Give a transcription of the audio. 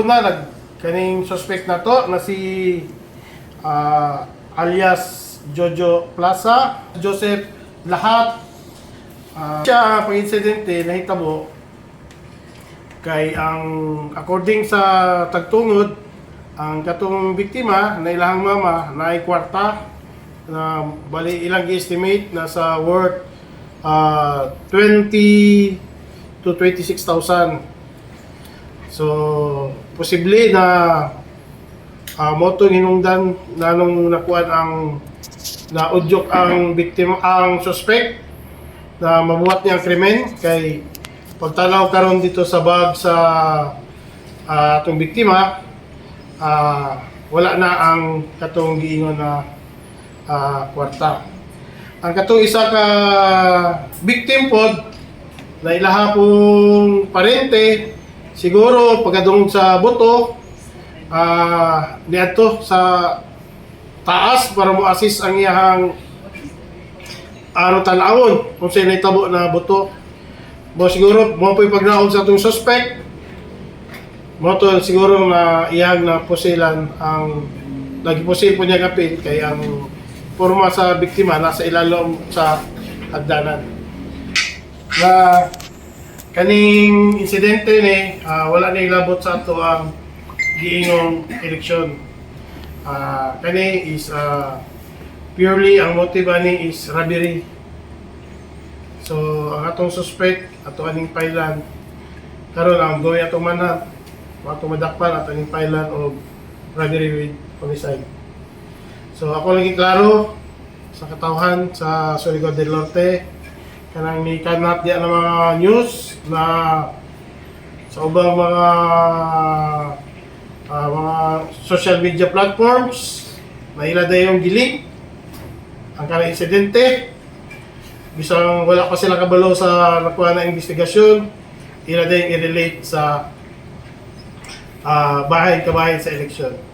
una nag kaning suspect na to na si ah, alias Jojo Plaza, Joseph Lahat. Ah, siya pang insidente nahitabo kay ang according sa tagtungod ang katong biktima na ilahang mama na ay kwarta na bali ilang estimate na sa worth ah, 20 to 26,000 so posible na uh, moto hinungdan na nung nakuan ang na udyok ang biktima ang suspect na mabuhat niya ang krimen kay pagtanaw karon dito sa bag sa ah, atong biktima ah, wala na ang katong giingon na ah, kwarta. Ang katong isa ka victim pod na ilaha pong parente siguro pagkadung sa buto ah niadto sa taas para mo assist ang iyahang ano tanawon kung sino tabo na buto. Mo siguro mo po pagnaon sa atong suspect mo to siguro na iyang na pusilan ang lagi pusil po niya kapit kay ang forma sa biktima nasa ilalom sa hagdanan. Na kaning insidente ni ah, wala na ilabot sa ato ang giingong eleksyon. Ah, kani is ah, purely ang motive ani is robbery. So ang atong suspect ato aning pailan karon ang goy atong manat ato madakpan ato aning pailan og robbery with homicide. So ako lagi klaro sa katawhan sa Surigao del Norte. Kanang ni kanat diya ng mga news na sa ubang mga ah, mga social media platforms na ila yung giling ang kanang insidente. Bisang wala pa sila kabalo sa nakuha na investigasyon ila yung i-relate sa ah, bahay kabahay sa eleksyon